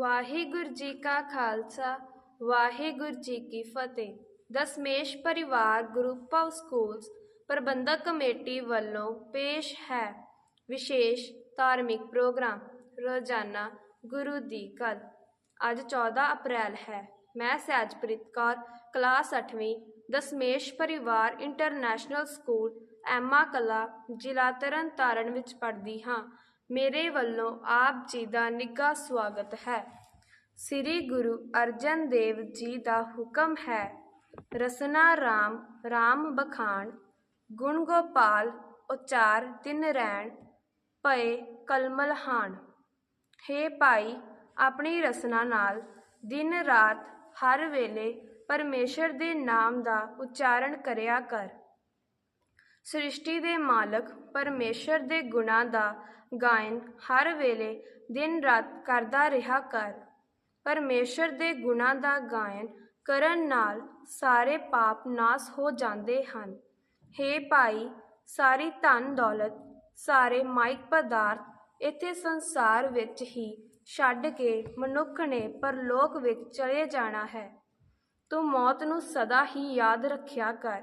ਵਾਹਿਗੁਰੂ ਜੀ ਕਾ ਖਾਲਸਾ, ਵਾਹਿਗੁਰੂ ਜੀ ਕੀ ਫਤਿਹ। Dashmesh Parivar group of schools Parbandhak committee ਵੱਲੋਂ ਪੇਸ਼ ਹੈ ਵਿਸ਼ੇਸ਼ ਧਾਰਮਿਕ ਪ੍ਰੋਗਰਾਮ, ਰੋਜ਼ਾਨਾ ਗੁਰੂ ਦੀ ਗੱਲ। ਅੱਜ 14 ਅਪ੍ਰੈਲ ਹੈ। ਮੈਂ ਸਹਿਜਪ੍ਰੀਤ ਕੌਰ, ਕਲਾਸ 8ਵੀਂ Dasmesh Parivar international school Emma ਕਲਾ, ਜ਼ਿਲ੍ਹਾ ਤਰਨਤਾਰਨ ਵਿੱਚ ਪੜ੍ਹਦੀ ਹਾਂ। ਮੇਰੇ ਵੱਲੋਂ ਆਪ ਜੀ ਦਾ ਨਿੱਘਾ ਸਵਾਗਤ ਹੈ। ਸ੍ਰੀ ਗੁਰੂ ਅਰਜਨ ਦੇਵ ਜੀ ਦਾ ਹੁਕਮ ਹੈ, ਰਸਨਾ ਰਾਮ ਰਾਮ ਬਖਾਨ, ਗੁਣ ਗੋਪਾਲ, ਉਚਾਰ ਤਿਨ ਰੈਣ, ਭਏ ਕਲਮਲ ਹਾਣ। ਹੇ ਭਾਈ, ਆਪਣੀ ਰਸਨਾ ਨਾਲ ਦਿਨ ਰਾਤ ਹਰ ਵੇਲੇ ਪਰਮੇਸ਼ਰ ਦੇ ਨਾਮ ਦਾ ਉਚਾਰਨ ਕਰਿਆ ਕਰ। ਸ੍ਰਿਸ਼ਟੀ ਦੇ ਮਾਲਕ ਪਰਮੇਸ਼ਰ ਦੇ ਗੁਣਾਂ ਦਾ ਗਾਇਨ ਹਰ ਵੇਲੇ ਦਿਨ ਰਾਤ ਕਰਦਾ ਰਿਹਾ ਕਰ। ਪਰਮੇਸ਼ਰ ਦੇ ਗੁਣਾਂ ਦਾ ਗਾਇਨ ਕਰਨ ਨਾਲ ਸਾਰੇ ਪਾਪ ਨਾਸ ਹੋ ਜਾਂਦੇ ਹਨ। ਹੇ ਭਾਈ, ਸਾਰੀ ਧਨ ਦੌਲਤ, ਸਾਰੇ ਮਾਇਕ ਪਦਾਰਥ ਇੱਥੇ ਸੰਸਾਰ ਵਿੱਚ ਹੀ ਛੱਡ ਕੇ ਮਨੁੱਖ ਨੇ ਪਰਲੋਕ ਵਿੱਚ ਚਲੇ ਜਾਣਾ ਹੈ। ਤੂੰ ਮੌਤ ਨੂੰ ਸਦਾ ਹੀ ਯਾਦ ਰੱਖਿਆ ਕਰ।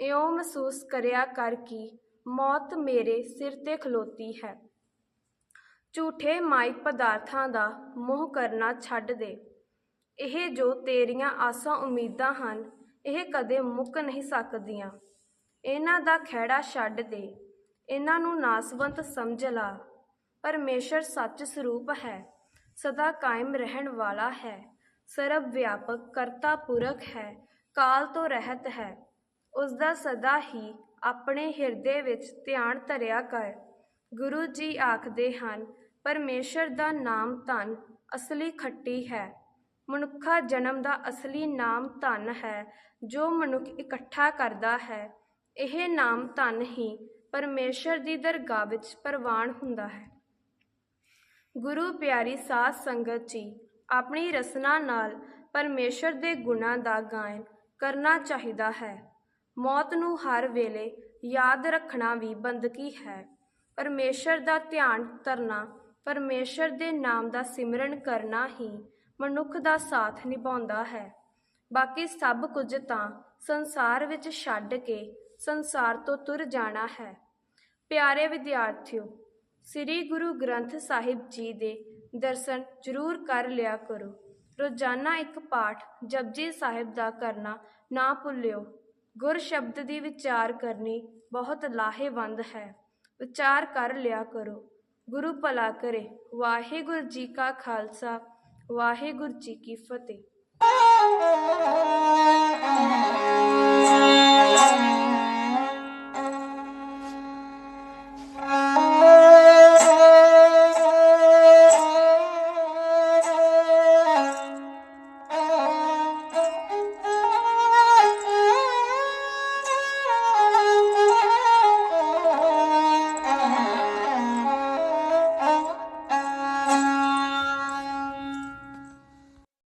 ਇਉਂ ਮਹਿਸੂਸ ਕਰਿਆ ਕਰ ਕਿ ਮੌਤ ਮੇਰੇ ਸਿਰ ਤੇ ਖਲੋਤੀ ਹੈ। ਝੂਠੇ ਮਾਇਕ ਪਦਾਰਥਾਂ ਦਾ ਮੋਹ ਕਰਨਾ ਛੱਡ ਦੇ। ਇਹ ਜੋ ਤੇਰੀਆਂ ਆਸਾਂ ਉਮੀਦਾਂ ਹਨ, ਇਹ ਕਦੇ ਮੁੱਕ ਨਹੀਂ ਸਕਦੀਆਂ। ਇਹਨਾਂ ਦਾ ਖਹਿੜਾ ਛੱਡ ਦੇ। ਇਹਨਾਂ ਨੂੰ ਨਾਸਵੰਤ ਸਮਝ ਲਾ। ਪਰਮੇਸ਼ਰ ਸੱਚ ਸਰੂਪ ਹੈ। ਸਦਾ ਕਾਇਮ ਰਹਿਣ ਵਾਲਾ ਹੈ। ਸਰਬ ਵਿਆਪਕ ਕਰਤਾ ਪੁਰਖ ਹੈ। ਕਾਲ ਤੋਂ ਰਹਿਤ ਹੈ। ਉਸਦਾ ਸਦਾ ਹੀ ਆਪਣੇ ਹਿਰਦੇ ਵਿੱਚ ਧਿਆਨ ਧਰਿਆ ਕਰ। ਗੁਰੂ ਜੀ ਆਖਦੇ ਹਨ, ਪਰਮੇਸ਼ਰ ਦਾ ਨਾਮ ਧਨ ਅਸਲੀ ਖੱਟੀ ਹੈ। ਮਨੁੱਖਾ ਜਨਮ ਦਾ ਅਸਲੀ ਨਾਮ ਧਨ ਹੈ, ਜੋ ਮਨੁੱਖ ਇਕੱਠਾ ਕਰਦਾ ਹੈ। ਇਹ ਨਾਮ ਧਨ ਹੀ ਪਰਮੇਸ਼ਰ ਦੀ ਦਰਗਾਹ ਵਿੱਚ ਪ੍ਰਵਾਨ ਹੁੰਦਾ ਹੈ। ਗੁਰੂ ਪਿਆਰੀ ਸਾਧ ਸੰਗਤ ਜੀ, ਆਪਣੀ ਰਸਨਾ ਨਾਲ ਪਰਮੇਸ਼ਰ ਦੇ ਗੁਣਾਂ ਦਾ ਗਾਇਨ ਕਰਨਾ ਚਾਹੀਦਾ ਹੈ। ਮੌਤ ਨੂੰ ਹਰ ਵੇਲੇ ਯਾਦ ਰੱਖਣਾ ਵੀ ਬੰਦਗੀ ਹੈ। ਪਰਮੇਸ਼ਰ ਦਾ ਧਿਆਨ ਧਰਨਾ, ਪਰਮੇਸ਼ਰ ਦੇ ਨਾਮ ਦਾ ਸਿਮਰਨ ਕਰਨਾ ਹੀ ਮਨੁੱਖ ਦਾ ਸਾਥ ਨਿਭਾਉਂਦਾ ਹੈ। ਬਾਕੀ ਸਭ ਕੁਝ ਤਾਂ ਸੰਸਾਰ ਵਿੱਚ ਛੱਡ ਕੇ ਸੰਸਾਰ ਤੋਂ ਤੁਰ ਜਾਣਾ ਹੈ। ਪਿਆਰੇ ਵਿਦਿਆਰਥੀਓ, ਸ੍ਰੀ ਗੁਰੂ ਗ੍ਰੰਥ ਸਾਹਿਬ ਜੀ ਦੇ ਦਰਸ਼ਨ ਜ਼ਰੂਰ ਕਰ ਲਿਆ ਕਰੋ। ਰੋਜ਼ਾਨਾ ਇੱਕ ਪਾਠ ਜਪਜੀ ਸਾਹਿਬ ਦਾ ਕਰਨਾ ਨਾ ਭੁੱਲਿਓ। ਗੁਰ ਸ਼ਬਦ ਦੀ ਵਿਚਾਰ ਕਰਨੀ ਬਹੁਤ ਲਾਹੇਵੰਦ ਹੈ। ਵਿਚਾਰ ਕਰ ਲਿਆ ਕਰੋ। ਗੁਰੂ ਭਲਾ ਕਰੇ। ਵਾਹਿਗੁਰੂ ਜੀ ਕਾ ਖਾਲਸਾ। ਵਾਹਿਗੁਰੂ ਜੀ ਕੀ ਫਤਿਹ।